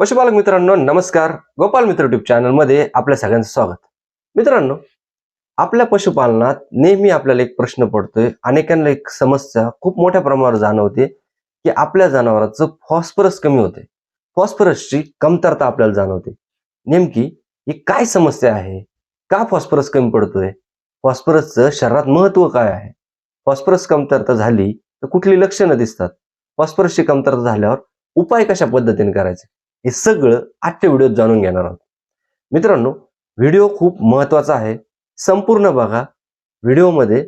पशुपालक मित्रांनो नमस्कार. गोपाल मित्र युट्यूब चॅनलमध्ये आपल्या सगळ्यांचं स्वागत. मित्रांनो आपल्या पशुपालनात नेहमी आपल्याला एक प्रश्न पडतोय. अनेकांना एक समस्या खूप मोठ्या प्रमाणावर जाणवते की आपल्या जनावरांचं फॉस्फरस कमी होते. फॉस्फरसची कमतरता आपल्याला जाणवते. नेमकी ही काय समस्या आहे? का फॉस्फरस कमी पडतोय? फॉस्फरसचं शरीरात महत्त्व काय आहे? फॉस्फरस कमतरता झाली तर कुठली लक्षणं दिसतात? फॉस्फरसची कमतरता झाल्यावर उपाय कशा पद्धतीने करायचे? हे सगळं आजच्या व्हिडिओत जाणून घेणार आहोत. मित्रांनो व्हिडिओ खूप महत्त्वाचा आहे. संपूर्ण बघा. व्हिडिओमध्ये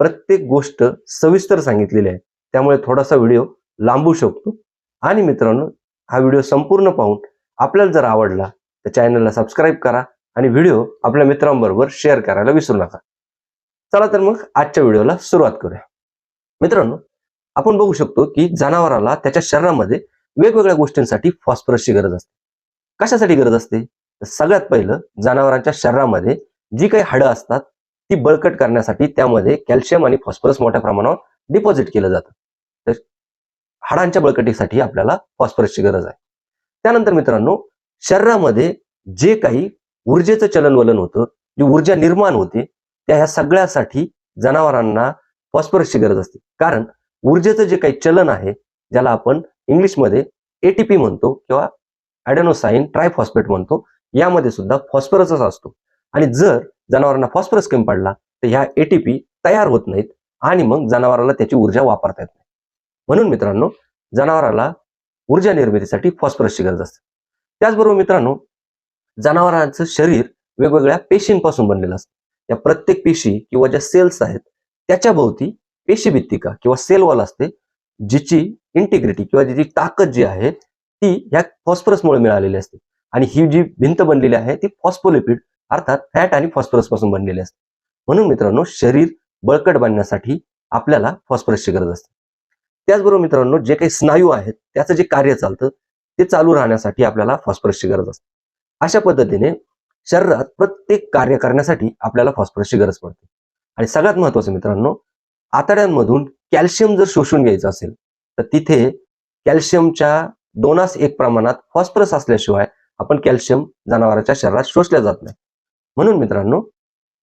प्रत्येक गोष्ट सविस्तर सांगितलेली आहे. त्यामुळे थोडासा व्हिडिओ लांबू शकतो. आणि मित्रांनो हा व्हिडिओ संपूर्ण पाहून आपल्याला जर आवडला तर चॅनलला सबस्क्राईब करा आणि व्हिडिओ आपल्या मित्रांबरोबर शेअर करायला विसरू नका. चला तर मग आजच्या व्हिडिओला सुरुवात करूया. मित्रांनो आपण बघू शकतो की जनावराला त्याच्या शरीरामध्ये वेगवेगळ्या गोष्टींसाठी फॉस्फरसची गरज असते. कशासाठी गरज असते? तर सगळ्यात पहिलं जनावरांच्या शरीरामध्ये जी काही हाडं असतात ती बळकट करण्यासाठी त्यामध्ये कॅल्शियम आणि फॉस्फरस मोठ्या प्रमाणावर डिपॉझिट केलं जातं. तर हाडांच्या बळकटीसाठी आपल्याला फॉस्फरसची गरज आहे. त्यानंतर मित्रांनो शरीरामध्ये जे काही ऊर्जेचं चलनवलन होतं जी ऊर्जा निर्माण होते त्या ह्या सगळ्यासाठी जनावरांना फॉस्फरसची गरज असते. कारण ऊर्जेचं जे काही चलन आहे ज्याला आपण इंग्लिशमध्ये एटीपी म्हणतो किंवा ॲडेनोसाईन ट्रायफॉस्फेट म्हणतो यामध्ये सुद्धा फॉस्फरसच असतो. आणि जर जनावरांना फॉस्फरस कमी पडला तर ह्या एटीपी तयार होत नाहीत आणि मग जनावराला त्याची ऊर्जा वापरता येत नाही. म्हणून मित्रांनो जनावराला ऊर्जा निर्मितीसाठी फॉस्फरसची गरज असते. त्याचबरोबर मित्रांनो जनावरांचं शरीर वेगवेगळ्या पेशींपासून बनलेलं असतं. या प्रत्येक पेशी किंवा ज्या सेल्स आहेत त्याच्या भोवती पेशीभित्तिका किंवा सेल वॉल असते जिची इंटिग्रिटी किंवा जिची ताकद जी आहे ती ह्या फॉस्फरसमुळे मिळालेली असते. आणि ही जी भिंत बनलेली आहे ती फॉस्फोलिपिड अर्थात फॅट आणि फॉस्फरसपासून बनलेली असते. म्हणून मित्रांनो शरीर बळकट बनण्यासाठी आपल्याला फॉस्फरसची गरज असते. त्याचबरोबर मित्रांनो जे काही स्नायू आहेत त्याचं जे कार्य चालतं ते चालू राहण्यासाठी आपल्याला फॉस्फरसची गरज असते. अशा पद्धतीने शरीरात प्रत्येक कार्य करण्यासाठी आपल्याला फॉस्फरसची गरज पडते. आणि सगळ्यात महत्वाचं मित्रांनो आतड्यांमधून कॅल्शियम जर शोषून घ्यायचं असेल तर तिथे कॅल्शियमच्या दोनास एक प्रमाणात फॉस्फरस असल्याशिवाय आपण कॅल्शियम जनावरांच्या शरीरात शोषल्या जात नाही. म्हणून मित्रांनो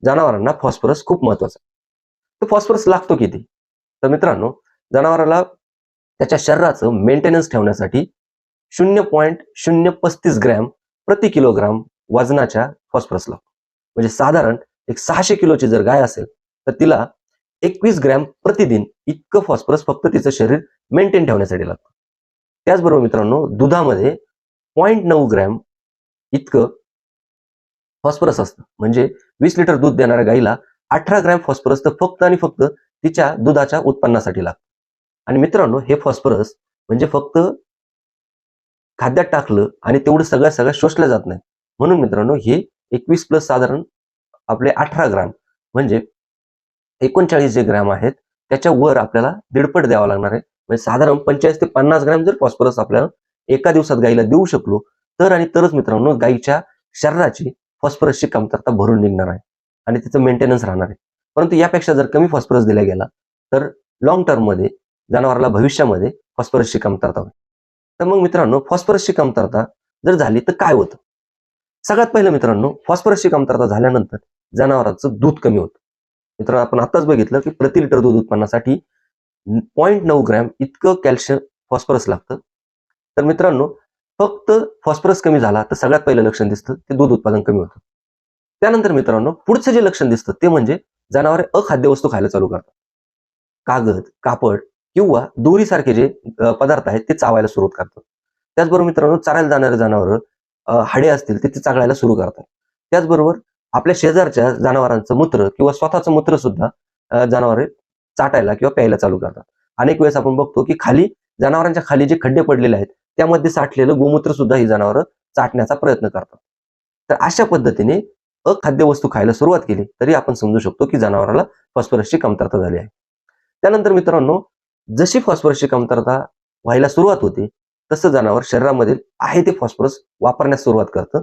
जनावरांना फॉस्फरस खूप महत्त्वाचा तर फॉस्फरस लागतो किती? तर मित्रांनो जनावराला त्याच्या शरीराचं मेंटेनन्स ठेवण्यासाठी शून्य पॉईंट शून्य पस्तीस ग्रॅम प्रति किलोग्राम वजनाच्या फॉस्फरस लागतो. म्हणजे साधारण एक सहाशे किलोची जर गाय असेल तर तिला एकवीस ग्रॅम प्रतिदिन इतकं फॉस्फरस फक्त तिचं शरीर मेंटेन ठेवण्यासाठी लागतं. त्याचबरोबर मित्रांनो दुधामध्ये पॉईंट नऊ ग्रॅम इतकं फॉस्फरस असतं. म्हणजे वीस लिटर दूध देणाऱ्या गाईला अठरा ग्रॅम फॉस्फरस तर फक्त आणि फक्त तिच्या दुधाच्या उत्पन्नासाठी लागतं. आणि मित्रांनो हे फॉस्फरस म्हणजे फक्त खाद्यात टाकलं आणि तेवढं सगळ्या सगळ्या शोषलं जात नाही म्हणून मित्रांनो हे एकवीस प्लस साधारण आपले अठरा ग्राम म्हणजे एकोणचाळीस जे ग्रॅम आहेत त्याच्या वर आपल्याला दीडपट द्यावा लागणार आहे. म्हणजे साधारण पंचेचाळीस ते पन्नास ग्रॅम जर फॉस्फरस आपल्याला एका दिवसात गाईला देऊ शकलो तर आणि तरच मित्रांनो गाईच्या शरीराची फॉस्फरसची कमतरता भरून निघणार आहे आणि तिचं मेंटेनन्स राहणार आहे. परंतु यापेक्षा जर कमी फॉस्फरस दिला गेला तर लॉंग टर्ममध्ये जनावराला भविष्यामध्ये फॉस्फरसची कमतरता होईल. तर मग मित्रांनो फॉस्फरसची कमतरता जर झाली तर काय होतं? सगळ्यात पहिलं मित्रांनो फॉस्फरसची कमतरता झाल्यानंतर जनावरांचं दूध कमी होतं. मित्र आपण आताच बघितलं की प्रति लिटर दूध उत्पन्नासाठी पॉईंट नऊ ग्रॅम इतकं कॅल्शियम फॉस्फरस लागतं. तर मित्रांनो फक्त फॉस्फरस कमी झाला तर सगळ्यात पहिलं लक्षण दिसतं ते दूध उत्पादन कमी होतं. त्यानंतर मित्रांनो पुढचं जे लक्षण दिसतं ते म्हणजे जनावरे अखाद्य वस्तू खायला चालू करतात. कागद कापड किंवा दोरीसारखे जे पदार्थ आहेत ते चावायला सुरुवात करतात. त्याचबरोबर मित्रांनो चारायला जाणारे जनावर हाडे असतील ते ते चागळायला सुरू करतात. त्याचबरोबर आपल्या शेजारच्या जनावरांचं मूत्र किंवा स्वतःचं मूत्र सुद्धा जनावर जनावरे चाटायला किंवा प्यायला चालू करतात. अनेक वेळेस आपण बघतो की खाली जनावरांच्या खाली जे खड्डे पडलेले आहेत त्यामध्ये साठलेलं गोमूत्र सुद्धा ही जनावरं चाटण्याचा प्रयत्न करतात. तर अशा पद्धतीने अखाद्य वस्तू खायला सुरुवात केली तरी आपण समजू शकतो की जनावराला फॉस्फरसची कमतरता झाली आहे. त्यानंतर मित्रांनो जशी फॉस्फरसची कमतरता व्हायला सुरुवात होते तसं जनावर शरीरामध्ये आहे ते फॉस्फरस वापरण्यास सुरुवात करतं.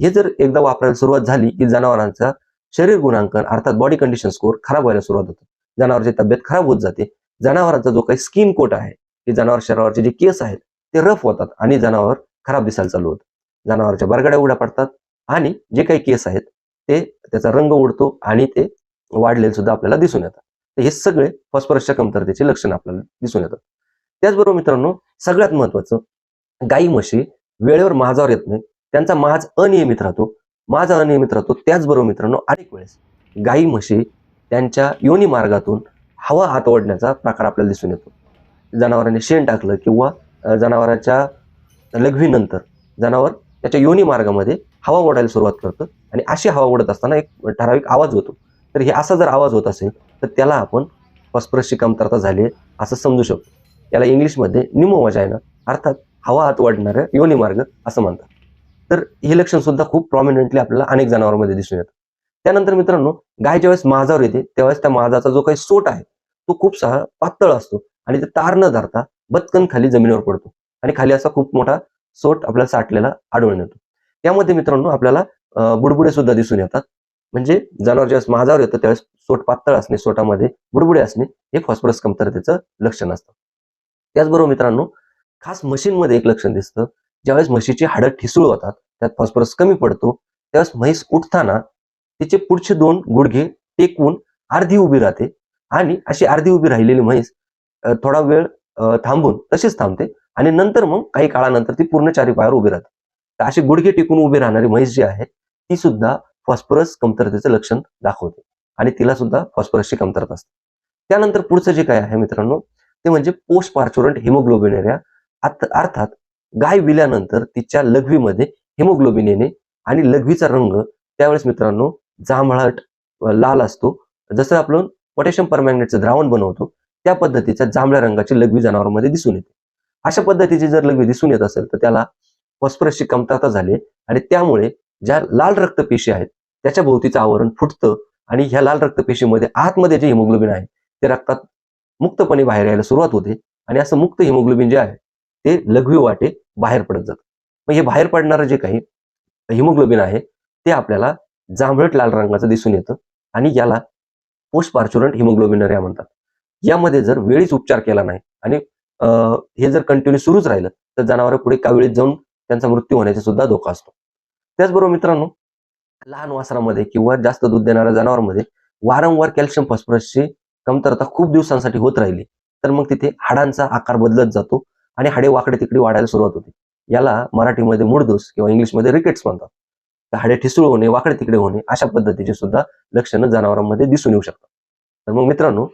हे जर एकदा वापरायला सुरुवात झाली की जनावरांचा शरीर गुणांकन अर्थात बॉडी कंडिशन स्कोर खराब व्हायला सुरुवात होते. जनावरांची तब्येत खराब होत जाते. जनावरांचा जो काही स्किन कोट आहे की जनावर शरीरावरचे जे केस आहेत ते रफ होतात आणि जनावर खराब दिसायला चालू होतं. जनावरांच्या बरगड्या उघड्या पडतात आणि जे काही केस आहेत ते त्याचा रंग उडतो आणि ते वाढलेले सुद्धा आपल्याला दिसून येतात. तर हे सगळे फॉस्फरसच्या कमतरतेचे लक्षण आपल्याला दिसून येतात. त्याचबरोबर मित्रांनो सगळ्यात महत्वाचं गाई म्हशी वेळेवर माझावर येत नाही त्यांचा माज अनियमित राहतो. माझा अनियमित राहतो त्याचबरोबर मित्रांनो अनेक वेळेस गाई म्हशी त्यांच्या योनी मार्गातून हवा हात ओढण्याचा प्रकार आपल्याला दिसून येतो. जनावरांनी शेण टाकलं किंवा जनावराच्या लघवीनंतर जनावर त्याच्या योनी मार्गामध्ये हवा ओढायला सुरुवात करतं आणि अशी हवा ओढत असताना एक ठराविक आवाज होतो. तर हे असा जर आवाज होत असेल तर त्याला आपण फॉस्फरसची कमतरता झाली आहे असं समजू शकतो. याला इंग्लिशमध्ये निमोवजायना अर्थात हवा हात वाढणारं योनी मार्ग असं म्हणतात. तर हे लक्षण सुद्धा खूप प्रॉमिनंटली आपल्याला अनेक जनावरांमध्ये दिसून येतं. त्यानंतर मित्रांनो गाय ज्यावेळेस माझावर येते त्यावेळेस त्या माझाचा जो काही सोट आहे तो खूप सारा पातळ असतो आणि ते तार न धरता बत्कन खाली जमिनीवर पडतो आणि खाली असा खूप मोठा सोट आपल्याला साठलेला आढळून येतो. त्यामध्ये मित्रांनो आपल्याला बुडबुडे सुद्धा दिसून येतात. म्हणजे जनावर ज्यावेळेस माझावर येतं त्यावेळेस सोट पातळ असणे सोटामध्ये बुडबुडे असणे हे फॉस्फरस कमतरतेचं लक्षण असतं. त्याचबरोबर मित्रांनो खास मशीनमध्ये एक लक्षण दिसतं ज्यावेळेस म्हशीची हाडं ठिसूळ होतात त्यात फॉस्फरस कमी पडतो त्यावेळेस म्हैस उठताना तिचे पुढचे दोन गुडघे टेकवून अर्धी उभी राहते आणि अशी अर्धी उभी राहिलेली म्हैस थोडा वेळ थांबून तशीच थांबते आणि नंतर मग काही काळानंतर ती पूर्ण चारी पायावर उभी राहते. तर अशी गुडघे टेकून उभी राहणारी म्हैस जी आहे ती सुद्धा फॉस्फरस कमतरतेचं लक्षण दाखवते आणि तिला सुद्धा फॉस्फरसची कमतरता असते. त्यानंतर पुढचं जे काय आहे मित्रांनो ते म्हणजे पोस्ट पार्चुरंट हिमोग्लोबिनेरिया अर्थात गाय विल्यानंतर तिच्या लघवीमध्ये हिमोग्लोबिन येणे आणि लघवीचा रंग त्यावेळेस मित्रांनो जांभळट लाल असतो. जसं आपण पोटॅशियम परमॅग्नेटचं द्रावण बनवतो त्या पद्धतीच्या जांभळ्या रंगाची लघवी जनावरांमध्ये दिसून येते. अशा पद्धतीची जर लघवी दिसून येत असेल तर त्याला फॉस्फरसची कमतरता झाली आणि त्यामुळे ज्या लाल रक्तपेशी आहेत त्याच्या भोवतीचं आवरण फुटतं आणि ह्या लाल रक्तपेशीमध्ये आतमध्ये जे हिमोग्लोबिन आहे ते रक्तात मुक्तपणे बाहेर यायला सुरुवात होते आणि असं मुक्त हिमोग्लोबिन जे आहे ते लघवी वाटे बाहेर पडत जातं मग हे बाहेर पडणारं जे काही हिमोग्लोबिन आहे ते आपल्याला जांभळट लाल रंगाचं दिसून येतं आणि याला पोस्ट पार्चुरंट हिमोग्लोबिनरिया म्हणतात. यामध्ये जर वेळीच उपचार केला नाही आणि अं, हे जर कंटिन्यू सुरूच राहिलं तर जनावर पुढे कावेळीत जाऊन त्यांचा मृत्यू होण्याचा सुद्धा धोका असतो. त्याचबरोबर मित्रांनो लहान वासरामध्ये किंवा जास्त दूध देणाऱ्या जनावरांमध्ये वारंवार कॅल्शियम फॉस्फरसची कमतरता खूप दिवसांसाठी होत राहिली. तर मग तिथे हाडांचा आकार बदलत जातो आणि हाडे वाकडे तिकडे वाढायला सुरुवात होते. याला मराठीमध्ये मुडदूस किंवा इंग्लिशमध्ये रिकेट्स म्हणतात. तर हाडे ठिसूळ होणे वाकडे तिकडे होणे अशा पद्धतीचे सुद्धा लक्षणं जनावरांमध्ये दिसून येऊ शकतात. तर मग मित्रांनो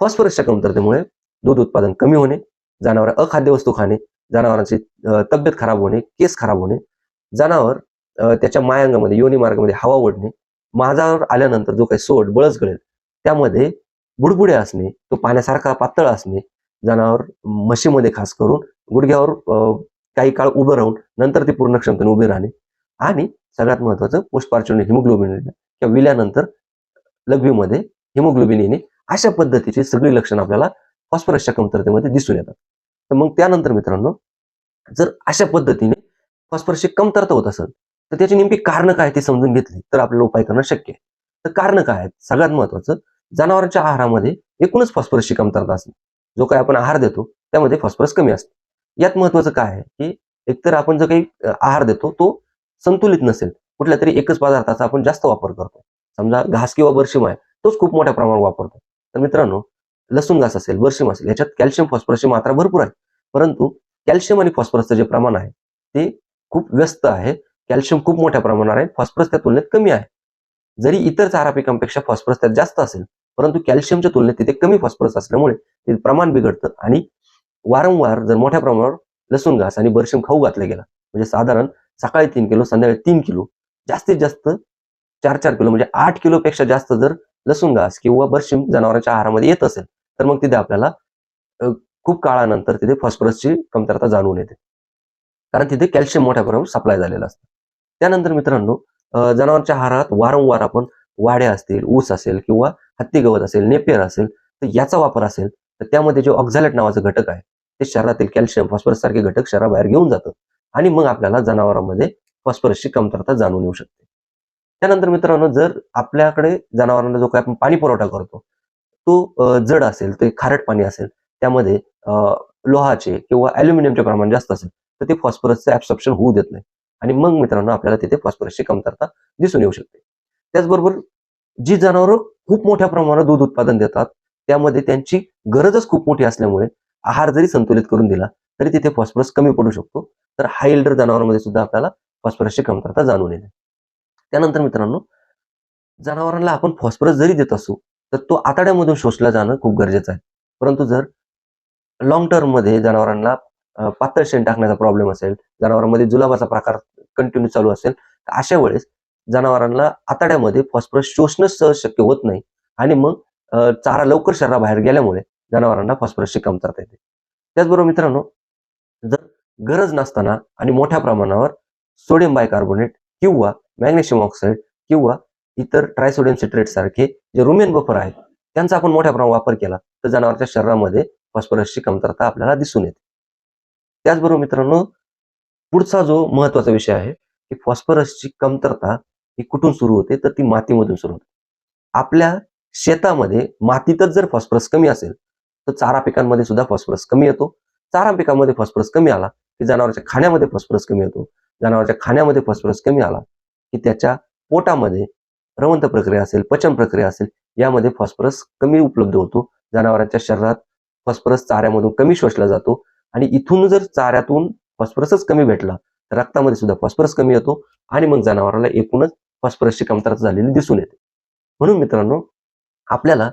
फॉस्फरसच्या कमतरतेमुळे दूध उत्पादन कमी होणे जनावर अखाद्य वस्तू खाणे जनावरांची तब्येत खराब होणे केस खराब होणे जनावर त्याच्या मायांगामध्ये योनी मार्गामध्ये हवा ओढणे माझावर आल्यानंतर जो काही सोड बळस गळेल त्यामध्ये बुडबुडे असणे तो पाण्यासारखा पातळ असणे जनावर म्हशीमध्ये खास करून गुडघ्यावर अं, काही काळ उभं राहून नंतर ते पूर्ण क्षमतेने उभे राहणे. आणि सगळ्यात महत्वाचं पोस्ट हिमोग्लोबिन किंवा विल्यानंतर लघवीमध्ये हिमोग्लोबिन येणे अशा पद्धतीची सगळी लक्षणं आपल्याला फॉस्फरसच्या कमतरतेमध्ये दिसून येतात. तर मग त्यानंतर मित्रांनो जर अशा पद्धतीने फॉस्फरसची कमतरता होत असेल तर त्याची नेमकी कारणं काय ते समजून घेतली तर आपल्याला उपाय करणं शक्य आहे. तर कारणं काय आहेत? सगळ्यात महत्वाचं जनावरांच्या आहारामध्ये एकूणच फॉस्फरसची कमतरता असणे. जो काही आपण आहार देतो त्यामध्ये फॉस्फरस कमी असतो. यात महत्वाचं काय आहे की एकतर आपण जो काही आहार देतो तो संतुलित नसेल. कुठल्या तरी एकच पदार्थाचा आपण जास्त वापर करतो. समजा घास किंवा बर्शिम आहे तोच खूप मोठ्या प्रमाणात वापरतो. तर मित्रांनो लसूण घास असेल बर्शिम असेल याच्यात कॅल्शियम फॉस्फरसची मात्रा भरपूर आहे. परंतु कॅल्शियम आणि फॉस्फरसचं जे प्रमाण आहे ते खूप व्यस्त आहे. कॅल्शियम खूप मोठ्या प्रमाणावर आहे फॉस्फरस त्या तुलनेत कमी आहे. जरी इतर चारा पिकांपेक्षा फॉस्फरस त्यात जास्त असेल परंतु कॅल्शियमच्या तुलनेत तिथे कमी फॉस्फरस असल्यामुळे ते प्रमाण बिघडतं. आणि वारंवार जर मोठ्या प्रमाणावर लसूण घास आणि बर्शिम खाऊ घातला गेला म्हणजे साधारण सकाळी तीन किलो संध्याकाळी तीन किलो जास्तीत जास्त चार चार किलो म्हणजे आठ किलोपेक्षा जास्त जर लसूण घास किंवा बर्शिम जनावरांच्या आहारामध्ये येत असेल तर मग तिथे आपल्याला खूप काळानंतर तिथे फॉस्फरसची कमतरता जाणून येते. कारण तिथे कॅल्शियम मोठ्या प्रमाणावर सप्लाय झालेलं असतं. त्यानंतर मित्रांनो जनावरांच्या आहारात वारंवार आपण वाड्या असतील ऊस असेल किंवा हत्ती गवत असेल नेपियर असेल तर याचा वापर असेल तर त्यामध्ये जे ऑक्झॅलेट नावाचं घटक आहे ते शरीरातील कॅल्शियम फॉस्फरस सारखे घटक शरीराबाहेर घेऊन जातं आणि मग आपल्याला जनावरांमध्ये फॉस्फरसची कमतरता जाणून येऊ शकते. त्यानंतर मित्रांनो जर आपल्याकडे जनावरांना जो काही आपण पाणी पुरवठा करतो तो जड असेल ते खारट पाणी असेल त्यामध्ये लोहाचे किंवा अल्युमिनियमचे प्रमाण जास्त असेल तर ते फॉस्फरसचं ऍब्सॉप्शन होऊ देत नाही. आणि मग मित्रांनो आपल्याला तिथे फॉस्फरसची कमतरता दिसून येऊ शकते. त्याचबरोबर जी जनावरं खूप मोठ्या प्रमाणात दूध उत्पादन देतात त्यामध्ये त्यांची गरजच खूप मोठी असल्यामुळे आहार जरी संतुलित करून दिला तरी तिथे फॉस्फरस कमी पडू शकतो. तर हाय एल्डर जनावरांमध्ये सुद्धा आपल्याला फॉस्फरसची कमतरता जाणून येते. त्यानंतर मित्रांनो जनावरांना आपण फॉस्फरस जरी देत असू तर तो आतड्यामधून शोषला जाणं खूप गरजेचं आहे. परंतु जर लॉंग टर्ममध्ये जनावरांना पातळ शेण टाकण्याचा प्रॉब्लेम असेल जनावरांमध्ये जुलाबाचा प्रकार कंटिन्यू चालू असेल तर अशा वेळेस जनावरांना आताड्यामध्ये फॉस्फरस शोषणं सहज शक्य होत नाही. आणि मग चारा लवकर शरीराबाहेर गेल्यामुळे जनावरांना फॉस्फरसची कमतरता येते. त्याचबरोबर मित्रांनो जर गरज नसताना आणि मोठ्या प्रमाणावर सोडियम बायकार्बोनेट किंवा मॅग्नेशियम ऑक्साईड किंवा इतर ट्रायसोडियम सिट्रेट सारखे जे रुमेन बफर आहेत त्यांचा आपण मोठ्या प्रमाणात वापर केला तर जनावरांच्या शरीरामध्ये फॉस्फरसची कमतरता आपल्याला दिसून येते. त्याचबरोबर मित्रांनो पुढचा जो महत्त्वाचा विषय आहे की फॉस्फरसची कमतरता ही कुठून सुरू होते तर ती मातीमधून सुरू होते. आपल्या शेतामध्ये मातीतच जर फॉस्फरस कमी असेल तर चारा पिकांमध्ये सुद्धा फॉस्फरस कमी येतो. चारा पिकामध्ये फॉस्फरस कमी आला की जनावरांच्या खाण्यामध्ये फॉस्फरस कमी येतो. जनावरांच्या खाण्यामध्ये फॉस्फरस कमी आला की त्याच्या पोटामध्ये रवंत प्रक्रिया असेल पचन प्रक्रिया असेल यामध्ये फॉस्फरस कमी उपलब्ध होतो. जनावरांच्या शरीरात फॉस्फरस चाऱ्यामधून कमी शोषला जातो आणि इथून जर चाऱ्यातून फॉस्फरसच कमी भेटला तर रक्तामध्ये सुद्धा फॉस्फरस कमी येतो आणि मग जनावराला एकूणच फॉस्फरसची कमतरता झालेली दिसून येते. म्हणून मित्रांनो आपल्याला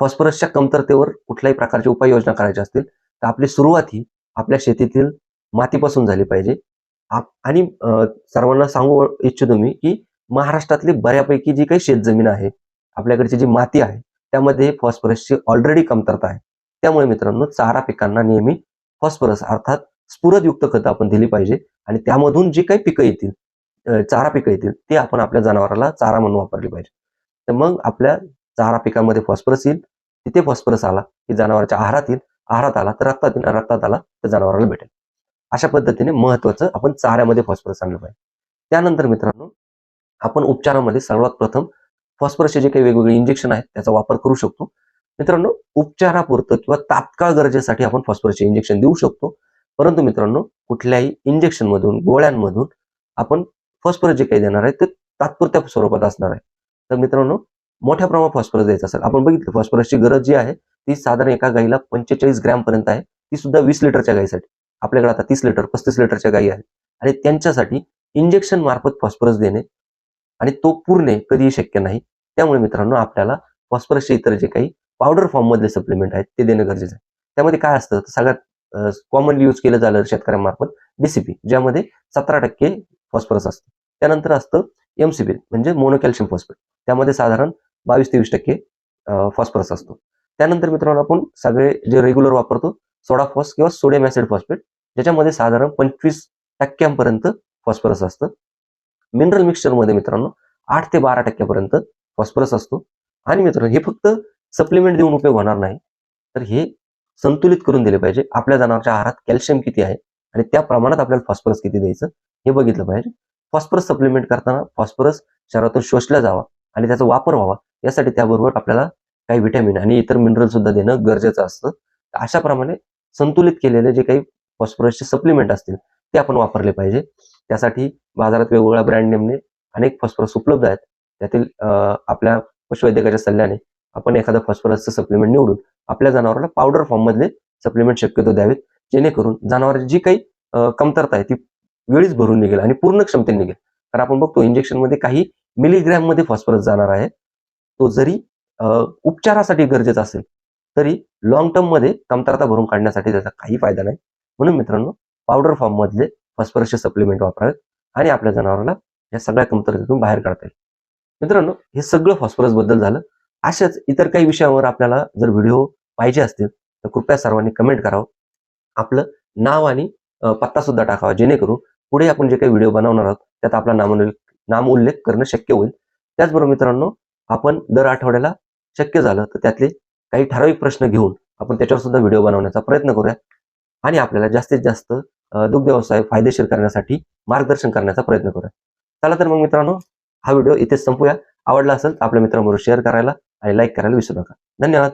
फॉस्फरसच्या कमतरतेवर कुठल्याही प्रकारची उपाययोजना करायच्या असतील तर आपली सुरुवात ही आपल्या शेतीतील मातीपासून झाली पाहिजे. आप- आणि सर्वांना सांगू इच्छितो मी की महाराष्ट्रातली बऱ्यापैकी जी काही शेतजमीन आहे आपल्याकडची जी माती आहे त्यामध्ये फॉस्फरसची ऑलरेडी कमतरता आहे. त्यामुळे मित्रांनो चारा पिकांना नेहमी फॉस्फरस अर्थात स्फुरदयुक्त खतं आपण दिली पाहिजे आणि त्यामधून जी काही पिकं येतील चारा पिकं येतील ते आपण आपल्या जनावराला चारा म्हणून वापरली पाहिजे. तर मग आपल्या चारा पिकामध्ये फॉस्फरस येईल तिथे फॉस्फरस आला की जनावरांच्या आहारात येईल आहारात आला तर रक्तात येईल रक्तात आला तर जनावराला भेटेल. अशा पद्धतीने महत्वाचं आपण चाऱ्यामध्ये फॉस्फरस आणलं पाहिजे. त्यानंतर मित्रांनो आपण उपचारामध्ये सर्वात प्रथम फॉस्फरसचे जे काही वेगवेगळे इंजेक्शन आहेत त्याचा वापर करू शकतो. मित्रांनो उपचारापुरतं किंवा तात्काळ गरजेसाठी आपण फॉस्फरसचे इंजेक्शन देऊ शकतो. परंतु मित्रांनो कुठल्याही इंजेक्शन मधून गोळ्यांमधून आपण फॉस्फरस जे काही देणार आहे ते तात्पुरत्या स्वरूपात असणार आहे. तर मित्रांनो मोठ्या प्रमाणात फॉस्फरस द्यायचं असेल. आपण बघितलं फॉस्फरसची गरज जी आहे ती साधारण एका गाईला पंचेचाळीस ग्रॅम पर्यंत आहे. ती सुद्धा वीस लिटरच्या गाईसाठी. आपल्याकडे आता तीस लिटर पस्तीस लिटरच्या गायी आहेत. आणि त्यांच्यासाठी इंजेक्शन मार्फत फॉस्फरस देणे आणि तो पुरणे कधीही शक्य नाही. त्यामुळे मित्रांनो आपल्याला फॉस्फरसचे इतर जे काही पावडर फॉर्ममधले सप्लिमेंट आहेत ते देणं गरजेचं आहे. त्यामध्ये काय असतं? सगळ्यात कॉमनली यूज केलं जाणार शेतकऱ्यांमार्फत डीसीपी ज्यामध्ये सतरा टक्के फॉस्फरस असतं. त्यानंतर असतं एमसीपी म्हणजे मोनोकॅल्शियम फॉस्फेट. त्यामध्ये साधारण बावीस तेवीस टक्के फॉस्फरस असतो. त्यानंतर मित्रांनो आपण सगळे जे रेग्युलर वापरतो सोडा फॉस किंवा सोडियम ऍसिड फॉस्फेट ज्याच्यामध्ये साधारण पंचवीस टक्क्यांपर्यंत फॉस्फरस असतं. मिनरल मिक्सचरमध्ये मित्रांनो आठ ते बारा टक्क्यापर्यंत फॉस्फरस असतो. आणि मित्रांनो हे फक्त सप्लिमेंट देऊन उपयोग होणार नाही. तर हे संतुलित करून दिले पाहिजे. आपल्या जनावरच्या आहारात कॅल्शियम किती आहे आणि त्या प्रमाणात आपल्याला फॉस्फरस किती द्यायचं हे बघितलं पाहिजे फॉस्फरस सप्लिमेंट करताना फॉस्फरस शरीरातून शोषला जावा आणि त्याचा वापर व्हावा. यासाठी त्याबरोबर आपल्याला काही व्हिटॅमिन आणि इतर मिनरल सुद्धा देणं गरजेचं असतं. अशाप्रमाणे अशा प्रमाणे संतुलित केलेले जे काही फॉस्फरसचे सप्लिमेंट असतील ते आपण वापरले पाहिजे. त्यासाठी बाजारात वेगवेगळ्या ब्रँड नेमने अनेक फॉस्फरस उपलब्ध आहेत. त्यातील आपल्या पशुवैद्यकाच्या सल्ल्याने आपण एखादं फॉस्फरसचं सप्लिमेंट निवडून आपल्या जनावराला पावडर फॉर्ममधले सप्लिमेंट शक्यतो द्यावेत. जेणेकरून जनावरांची जी काही कमतरता आहे ती वेळीच भरून निघेल आणि पूर्ण क्षमतेने निघेल. कारण आपण बघतो इंजेक्शनमध्ये काही मिलीग्रॅममध्ये फॉस्फरस जाणार आहे. तो जरी उपचारासाठी गरजेचा असेल तरी लॉंग टर्ममध्ये कमतरता भरून काढण्यासाठी त्याचा काही फायदा नाही. म्हणून मित्रांनो पावडर फॉर्म मधले फॉस्फरसचे सप्लिमेंट वापरावेत आणि आपल्या जनावराला या सगळ्या कमतरतेतून बाहेर काढता येईल. मित्रांनो हे सगळं फॉस्फरसबद्दल झालं. अशाच इतर काही विषयावर आपल्याला जर व्हिडिओ पाहिजे असतील तर कृपया सर्वांनी कमेंट करावं. आपलं नाव आणि पत्ता सुद्धा टाकावा जेणेकरून पुढे आपण जे काही व्हिडिओ बनवणार आहोत त्यात आपला नामोल्लेख नाम उल्लेख करणं शक्य होईल. त्याचबरोबर मित्रांनो आपण दर आठवड्याला शक्य झालं तर त्यातले काही ठराविक प्रश्न घेऊन आपण त्याच्यावर सुद्धा व्हिडिओ बनवण्याचा प्रयत्न करूया. आणि आपल्याला जास्तीत जास्त दुग्ध व्यवसाय फायदेशीर करण्यासाठी मार्गदर्शन करण्याचा प्रयत्न करूया. चला तर मग मित्रांनो हा व्हिडिओ इथेच संपूया. आवडला असेल तर आपल्या मित्रांबरोबर शेअर करायला आणि लाईक करायला विसरू नका. धन्यवाद.